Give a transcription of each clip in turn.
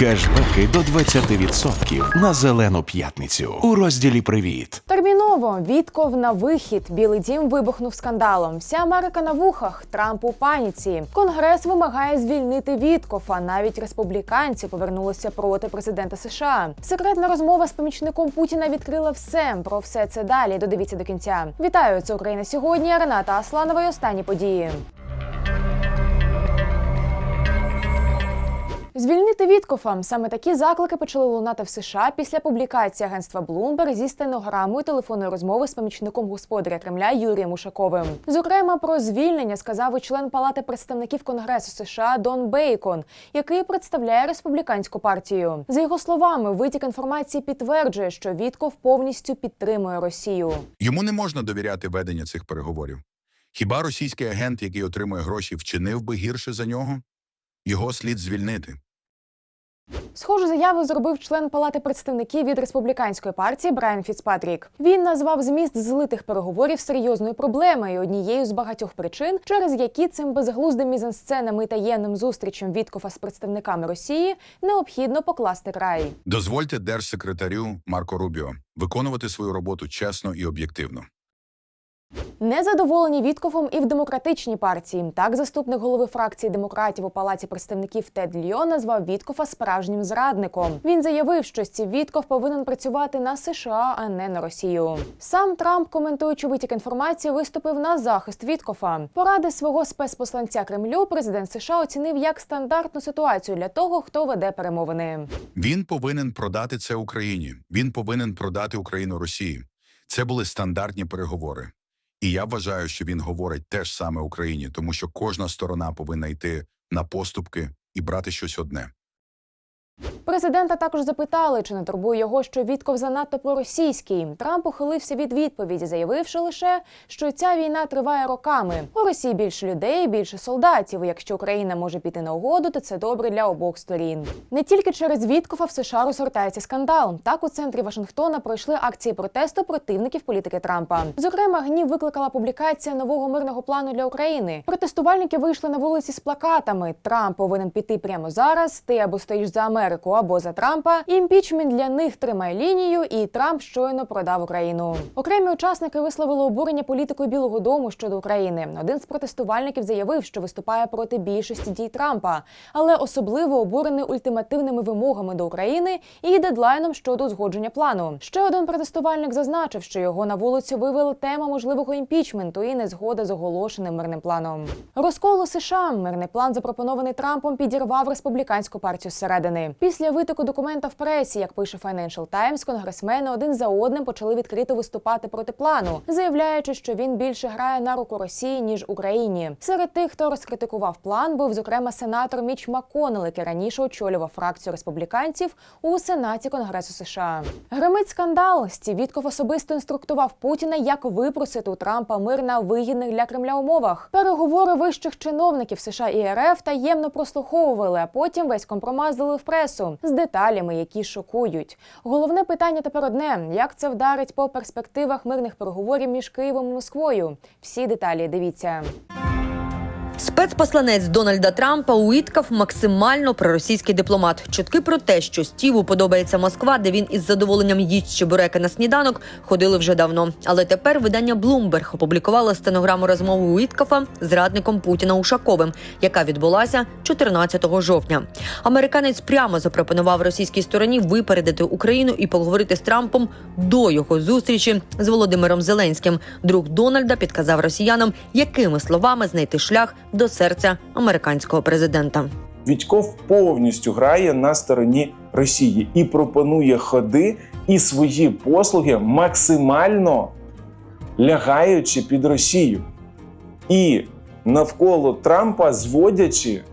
Кешбеки до 20% на зелену п'ятницю у розділі Привіт. Терміново Вітков на вихід. Білий дім вибухнув скандалом. Вся Америка на вухах. Трамп у паніці. Конгрес вимагає звільнити Віткофа. Навіть республіканці повернулися проти президента США. Секретна розмова з помічником Путіна відкрила все. Про все це далі. Додивіться до кінця. Вітаю! Це Україна сьогодні. Рената Асланова. і Останні події. Звільнити Віткофа саме такі заклики почали лунати в США після публікації агентства Bloomberg зі стенограмою телефонної розмови з помічником господаря Кремля Юрієм Ушаковим. Зокрема, про звільнення сказав і член Палати представників Конгресу США Дон Бейкон, який представляє республіканську партію. За його словами, витік інформації підтверджує, що Вітков повністю підтримує Росію. Йому не можна довіряти ведення цих переговорів. Хіба російський агент, який отримує гроші, вчинив би гірше за нього? Його слід звільнити. Схожу заяву зробив член Палати представників від республіканської партії Брайан Фіцпатрік. Він назвав зміст злитих переговорів серйозною проблемою, однією з багатьох причин, через які цим безглуздим мізансценам і таємним зустрічам Віткофа з представниками Росії необхідно покласти край. Дозвольте держсекретарю Марко Рубіо виконувати свою роботу чесно і об'єктивно. Незадоволені Віткофом і в демократичній партії. Так, заступник голови фракції демократів у палаті представників Тед Льо назвав Віткофа справжнім зрадником. Він заявив, що стів Вітков повинен працювати на США, а не на Росію. Сам Трамп, коментуючи витік інформації, виступив на захист Віткофа. Поради свого спецпосланця Кремлю президент США оцінив як стандартну ситуацію для того, хто веде перемовини. Він повинен продати це Україні. Він повинен продати Україну Росії. Це були стандартні переговори. І я вважаю, що він говорить теж саме Україні, тому що кожна сторона повинна йти на поступки і брати щось одне. Президента також запитали, чи не турбує його, що Вітков занадто проросійський. Трамп ухилився від відповіді, заявивши лише, що ця війна триває роками. У Росії більше людей, більше солдатів. Якщо Україна може піти на угоду, то це добре для обох сторін. Не тільки через Віткова в США розгортається скандал. Так у центрі Вашингтона пройшли акції протесту противників політики Трампа. Зокрема, гнів викликала публікація нового мирного плану для України. Протестувальники вийшли на вулиці з плакатами: Трамп повинен піти прямо зараз. Ти або стоїш за Америку, або за Трампа. Імпічмент для них тримає лінію, і Трамп щойно продав Україну. Окремі учасники висловили обурення політикою Білого Дому щодо України. Один з протестувальників заявив, що виступає проти більшості дій Трампа, але особливо обурений ультимативними вимогами до України і дедлайном щодо узгодження плану. Ще один протестувальник зазначив, що його на вулицю вивела тема можливого імпічменту і незгода з оголошеним мирним планом. Розкол у США мирний план, запропонований Трампом, підірвав республіканську партію зсередини. Після витоку документа в пресі, як пише Financial Times, конгресмени один за одним почали відкрито виступати проти плану, заявляючи, що він більше грає на руку Росії ніж Україні. Серед тих, хто розкритикував план, був зокрема сенатор Міч Маконел, який раніше очолював фракцію республіканців у Сенаті Конгресу США. Гримить скандал. Стів Вітков особисто інструктував Путіна, як випросити у Трампа мир на вигідних для Кремля умовах. Переговори вищих чиновників США і РФ таємно прослуховували, а потім весь компромат здали в пресу з деталями, які шокують. Головне питання тепер одне: як це вдарить по перспективах мирних переговорів між Києвом і Москвою? Всі деталі дивіться. Спецпосланець Дональда Трампа Уіткав максимально проросійський дипломат. Чутки про те, що Стіву подобається Москва, де він із задоволенням їсть чебуреки на сніданок, ходили вже давно. Але тепер видання Bloomberg опублікувало стенограму розмови Уіткафа з радником Путіна Ушаковим, яка відбулася 14 жовтня. Американець прямо запропонував російській стороні випередити Україну і поговорити з Трампом до його зустрічі з Володимиром Зеленським. Друг Дональда підказав росіянам, якими словами знайти шлях до серця американського президента. Вітьков повністю грає на стороні Росії і пропонує ходи і свої послуги максимально лягаючи під Росію. І навколо Трампа зводячи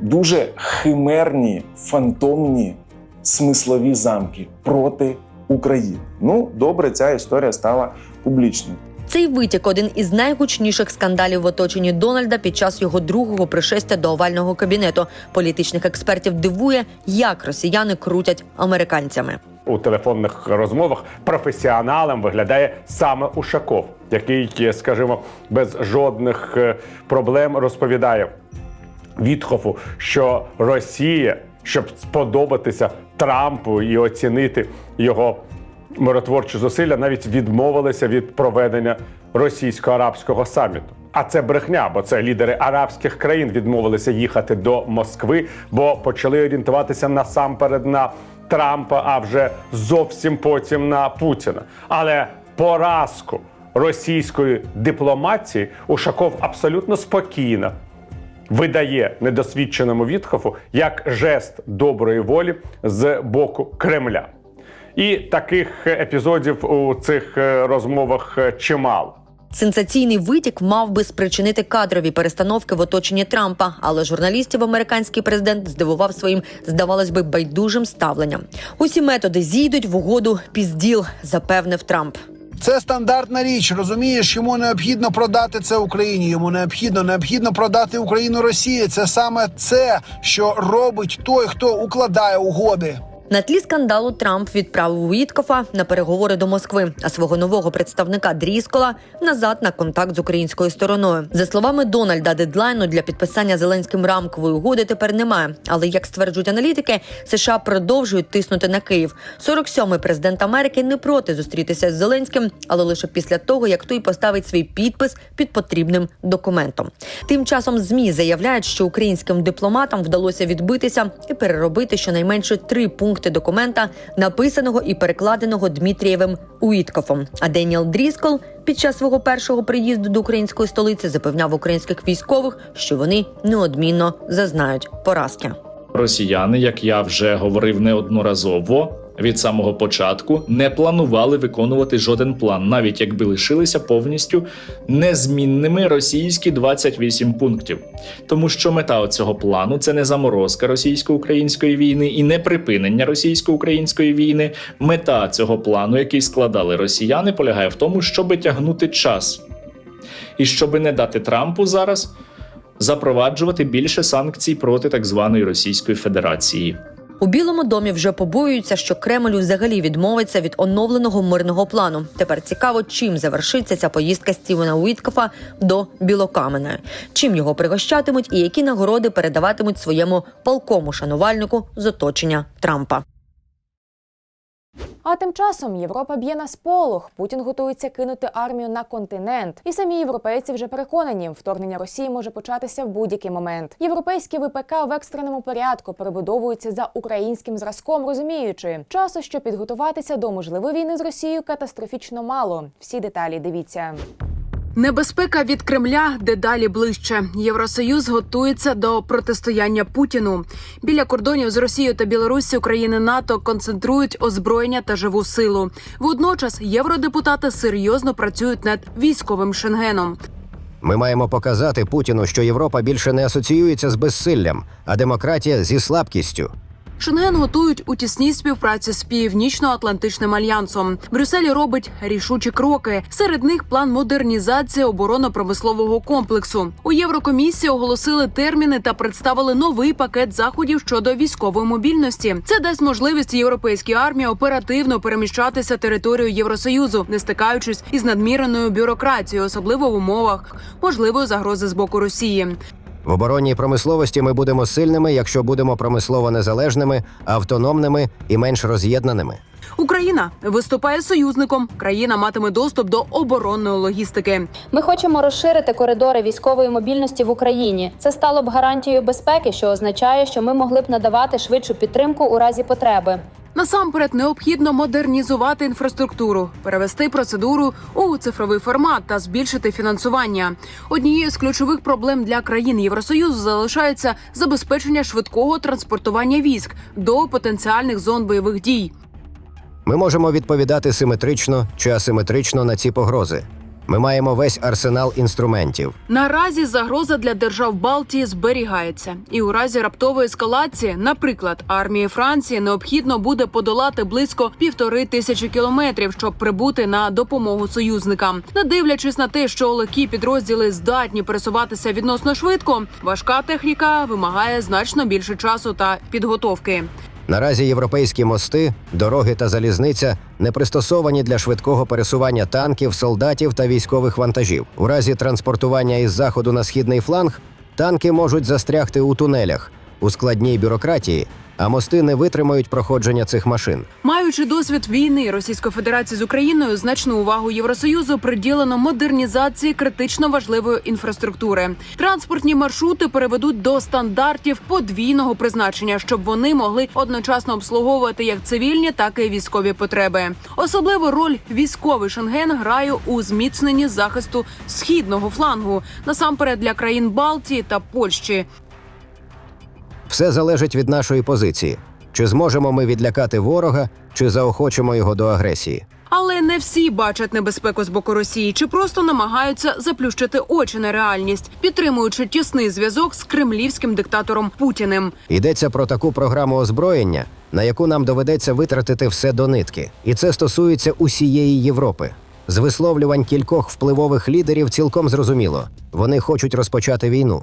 дуже химерні, фантомні смислові замки проти України. Ну, добре, ця історія стала публічною. Цей витік один із найгучніших скандалів в оточенні Дональда під час його другого пришестя до овального кабінету. Політичних експертів дивує, як росіяни крутять американцями. у телефонних розмовах професіоналом виглядає саме Ушаков, який, скажімо, без жодних е, проблем розповідає Вітхофу, що Росія щоб сподобатися Трампу і оцінити його миротворчі зусилля, навіть відмовилися від проведення російсько-арабського саміту. А це брехня, бо це лідери арабських країн відмовилися їхати до Москви, бо почали орієнтуватися насамперед на Трампа, а вже зовсім потім на Путіна. Але поразку російської дипломатії Ушаков абсолютно спокійно видає недосвідченому Вітхофу як жест доброї волі з боку Кремля. І таких епізодів у цих е, розмовах е, чимало. Сенсаційний витік мав би спричинити кадрові перестановки в оточенні Трампа, але журналістів американський президент здивував своїм, здавалось би, байдужим ставленням. Усі методи зійдуть в угоду пізділ, запевнив Трамп. Це стандартна річ. Розумієш, йому необхідно продати це Україні. Йому необхідно необхідно продати Україну Росії. Це саме це, що робить той, хто укладає угоди. На тлі скандалу Трамп відправив Уіткофа на переговори до Москви, а свого нового представника Дріскола назад на контакт з українською стороною. За словами Дональда, дедлайну для підписання Зеленським рамкової угоди тепер немає. Але як стверджують аналітики, США продовжують тиснути на Київ. 47-й президент Америки не проти зустрітися з Зеленським, але лише після того, як той поставить свій підпис під потрібним документом. Тим часом змі заявляють, що українським дипломатам вдалося відбитися і переробити щонайменше три пункти документа, написаного і перекладеного Дмитрієвим Уіткофом. А Деніел Дріскол під час свого першого приїзду до української столиці запевняв українських військових, що вони неодмінно зазнають поразки. Росіяни, як я вже говорив неодноразово, від самого початку не планували виконувати жоден план, навіть якби лишилися повністю незмінними російські 28 пунктів. Тому що мета цього плану це не заморозка російсько-української війни і не припинення російсько-української війни. Мета цього плану, який складали росіяни, полягає в тому, щоб тягнути час і щоб не дати Трампу зараз запроваджувати більше санкцій проти так званої Російської Федерації. У Білому домі вже побоюються, що Кремль взагалі відмовиться від оновленого мирного плану. Тепер цікаво, чим завершиться ця поїздка Стівена Уіткофа до Білокамена, чим його пригощатимуть і які нагороди передаватимуть своєму полкому шанувальнику з оточення Трампа. А тим часом Європа б'є на сполох. Путін готується кинути армію на континент. І самі європейці вже переконані, вторгнення Росії може початися в будь-який момент. Європейські ВПК в екстреному порядку перебудовуються за українським зразком, розуміючи, часу, щоб підготуватися до можливої війни з Росією, катастрофічно мало. Всі деталі дивіться. Небезпека від Кремля дедалі ближче. Євросоюз готується до протистояння Путіну. Біля кордонів з Росією та Білоруссю країни НАТО концентрують озброєння та живу силу. Водночас євродепутати серйозно працюють над військовим шенгеном. Ми маємо показати Путіну, що Європа більше не асоціюється з безсиллям, а демократія зі слабкістю. Шенген готують у тісній співпраці з Північно-Атлантичним альянсом. Брюссель робить рішучі кроки. Серед них план модернізації оборонно-промислового комплексу. У Єврокомісії оголосили терміни та представили новий пакет заходів щодо військової мобільності. Це дасть можливість європейській армії оперативно переміщатися територією Євросоюзу, не стикаючись із надміреною бюрократією, особливо в умовах можливої загрози з боку Росії. В оборонній промисловості ми будемо сильними, якщо будемо промислово незалежними, автономними і менш роз'єднаними. Україна виступає союзником. Країна матиме доступ до оборонної логістики. Ми хочемо розширити коридори військової мобільності в Україні. Це стало б гарантією безпеки, що означає, що ми могли б надавати швидшу підтримку у разі потреби. Насамперед необхідно модернізувати інфраструктуру, перевести процедуру у цифровий формат та збільшити фінансування. Однією з ключових проблем для країн Євросоюзу залишається забезпечення швидкого транспортування військ до потенціальних зон бойових дій. Ми можемо відповідати симетрично чи асиметрично на ці погрози. Ми маємо весь арсенал інструментів. Наразі загроза для держав Балтії зберігається, і у разі раптової ескалації, наприклад, армії Франції необхідно буде подолати близько півтори тисячі кілометрів, щоб прибути на допомогу союзникам. Не дивлячись на те, що легкі підрозділи здатні пересуватися відносно швидко, важка техніка вимагає значно більше часу та підготовки. Наразі європейські мости, дороги та залізниця не пристосовані для швидкого пересування танків, солдатів та військових вантажів. У разі транспортування із заходу на східний фланг танки можуть застрягти у тунелях, у складній бюрократії, а мости не витримають проходження цих машин. Маючи досвід війни Російської Федерації з Україною, значну увагу Євросоюзу приділено модернізації критично важливої інфраструктури. Транспортні маршрути переведуть до стандартів подвійного призначення, щоб вони могли одночасно обслуговувати як цивільні, так і військові потреби. Особливу роль військовий Шенген грає у зміцненні захисту східного флангу, насамперед для країн Балтії та Польщі. Все залежить від нашої позиції: чи зможемо ми відлякати ворога, чи заохочимо його до агресії. Але не всі бачать небезпеку з боку Росії чи просто намагаються заплющити очі на реальність, підтримуючи тісний зв'язок з кремлівським диктатором Путіним. Йдеться про таку програму озброєння, на яку нам доведеться витратити все до нитки, і це стосується усієї Європи. З висловлювань кількох впливових лідерів цілком зрозуміло, вони хочуть розпочати війну.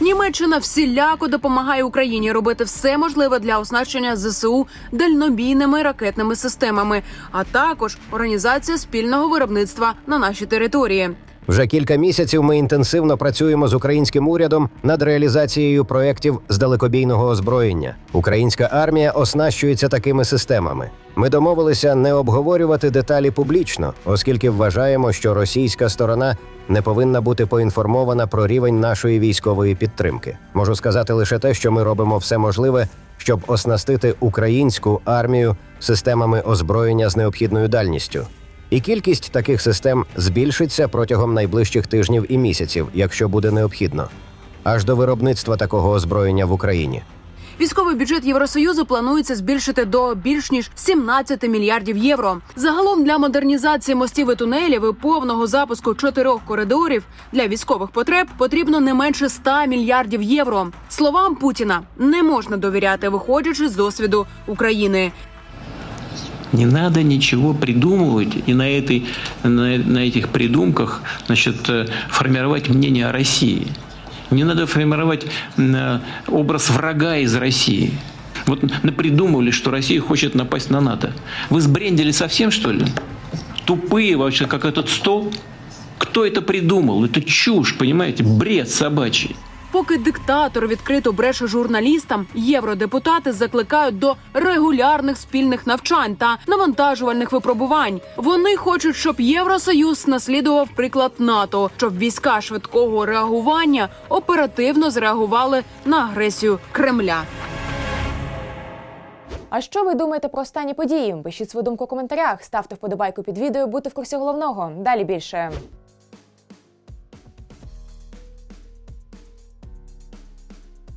Німеччина всіляко допомагає Україні робити все можливе для оснащення ЗСУ дальнобійними ракетними системами, а також організація спільного виробництва на нашій території. Вже кілька місяців ми інтенсивно працюємо з українським урядом над реалізацією проєктів з далекобійного озброєння. Українська армія оснащується такими системами. Ми домовилися не обговорювати деталі публічно, оскільки вважаємо, що російська сторона не повинна бути поінформована про рівень нашої військової підтримки. Можу сказати лише те, що ми робимо все можливе, щоб оснастити українську армію системами озброєння з необхідною дальністю. І кількість таких систем збільшиться протягом найближчих тижнів і місяців, якщо буде необхідно, аж до виробництва такого озброєння в Україні. Військовий бюджет Євросоюзу планується збільшити до більш ніж 17 мільярдів євро. Загалом для модернізації мостів і тунелів і повного запуску чотирьох коридорів для військових потреб потрібно не менше 100 мільярдів євро. Словам Путіна не можна довіряти, виходячи з досвіду України. Не надо ничего придумывать и на, этой, на, на этих придумках значит, э, формировать мнение о России. Не надо формировать э, образ врага из России. Вот напридумывали, что Россия хочет напасть на НАТО. Вы сбрендили совсем, что ли? Тупые вообще, как этот стол? Кто это придумал? Это чушь, понимаете? Бред собачий. Поки диктатор відкрито бреше журналістам, євродепутати закликають до регулярних спільних навчань та навантажувальних випробувань. Вони хочуть, щоб Євросоюз наслідував приклад НАТО, щоб війська швидкого реагування оперативно зреагували на агресію Кремля. А що ви думаєте про останні події? Пишіть свою думку у коментарях, ставте вподобайку під відео, будьте в курсі головного. Далі більше.